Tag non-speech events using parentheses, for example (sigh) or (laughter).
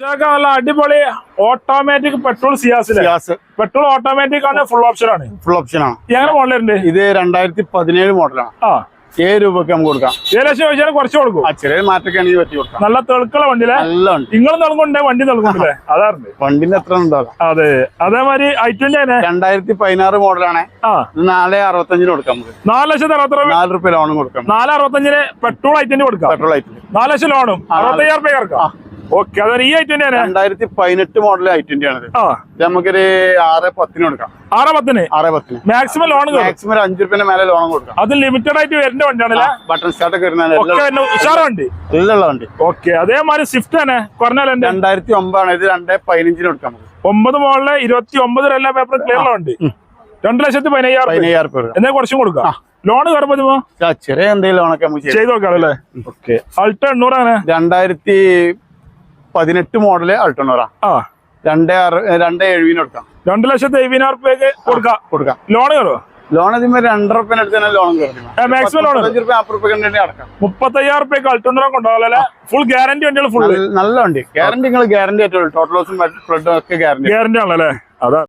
നല്ല അടിപൊളി automatic petrol Ciaz petrol automatic ആണ് ഫുൾ ഓപ്ഷൻ ആണ്. ഫുൾ ഓപ്ഷൻ ആണ്. എങ്ങനെ മോഡലുണ്ട് ഇത് രണ്ടായിരത്തി പതിനേഴ് മോഡലാണ് ആ. ഏഴ് രൂപക്ക് നമുക്ക് കൊടുക്കാം. ഏഴ് ലക്ഷം ചോദിച്ചാൽ കുറച്ച് കൊടുക്കും. ചെറിയ മാറ്റൊക്കെ ആണെങ്കിൽ പറ്റി കൊടുക്കാം. നല്ല തെളുക്കുള്ള വണ്ടിയിലെ ഉണ്ട് നിങ്ങൾ നൽകുന്നുണ്ട് വണ്ടി നൽകുന്നില്ലേ? (laughs) അതാറുണ്ട് വണ്ടിന്റെ എത്ര ഉണ്ടാകും അതെ? അതേമാതിരി ഐ ട്വന്റി രണ്ടായിരത്തി പതിനാറ് മോഡലാണ് നാല് അറുപത്തഞ്ചിന് കൊടുക്കാം നമുക്ക്. നാല് ലക്ഷത്തി അറുപത്തി നാല് റുപ്യ ലോണും കൊടുക്കാം. നാല് അറുപത്തഞ്ചിന് പെട്രോൾ ഐ ട്വന്റി കൊടുക്കാം. പെട്രോൾ ആയിട്ട് നാല് ലക്ഷം ലോണും അറുപത്തയ്യായിരം റുപ്യ ഇറക്കാം. ഓക്കെ അതാണ് ഈ ഐറ്റം രണ്ടായിരത്തി പതിനെട്ട് മോഡൽ ഐ ട്വന്റി ആണിത്. ആ. ഇത് നമുക്കൊരു ആറ് പത്തിന് കൊടുക്കാം. ആറ് പത്തിന്? ആറ് പത്തിന്. മാക്സിമം ലോൺ മാക്സിമം ഒരു അഞ്ചു രൂപ മേലെ ലോൺ കൊടുക്കാം. അത് ലിമിറ്റഡ് ആയിട്ട് വരുന്ന വണ്ടിയാണല്ലേ? ബട്ടൺ സ്റ്റാർട്ട് ഒക്കെ വരുന്ന ഒക്കെ തന്നെ ഉഷാറ വണ്ടി. ഉള്ള വണ്ടി ഓക്കെ അതേമാതിരി സ്വിഫ്റ്റ് തന്നെ കുറഞ്ഞാൽ രണ്ടായിരത്തി ഒമ്പതാണ് ഇത് രണ്ടേ പതിനഞ്ചിന് കൊടുക്കാം ഒമ്പത് മോളിൽ ഇരുപത്തി ഒമ്പത് എല്ലാ പേപ്പർ ക്ലിയർ ഉണ്ട് രണ്ടു ലക്ഷത്തി പതിനയ്യായിരം. പതിനയ്യായിരം കൊടുക്കാം കുറച്ചും കൊടുക്കാം ലോൺ കയറുമ്പോ ചെറിയ എന്തെങ്കിലും ലോണൊക്കെ ചെയ്ത് നോക്കാം അല്ലേ? ഓക്കെ. അൾട്ടോ എണ്ണൂറാണ്. രണ്ടായിരത്തി പതിനെട്ട് മോഡൽ അൾട്ടോണോറ ആ. രണ്ടേ ആറ് രണ്ടേ എഴുപതിന് കൊടുക്കാം. രണ്ട് ലക്ഷത്തി എഴുപതിനായിരം റുപ്യക്ക് കൊടുക്കാം കൊടുക്കാം. ലോൺ കയറുമോ ലോൺ അതിന്മേൽ രണ്ടര റുപ്യ അടുത്ത് ലോൺ കയറും. മാക്സിമം ലോൺ റുപ്യ നാൽപ്പത് റുപ്യ കണ്ടിട്ട് അടക്കാം. മുപ്പത്തയ്യായിരം റുപ്യക്ക് അൾട്ടോണ്ടോ കൊണ്ടുപോകാം ഫുൾ ഗ്യാരണ്ടി വണ്ടികൾ ഫുൾ നല്ല- നല്ല വണ്ടി. ഗ്യാരണ്ടി നിങ്ങൾ ഗ്യാരണ്ടി ആയിട്ടുള്ളൂ ടോട്ടൽ ലോസും ഫ്ലഡും ഒക്കെ ഗ്യാരണ്ടി ഗ്യാരണ്ടി ആണല്ലേ? അതാ.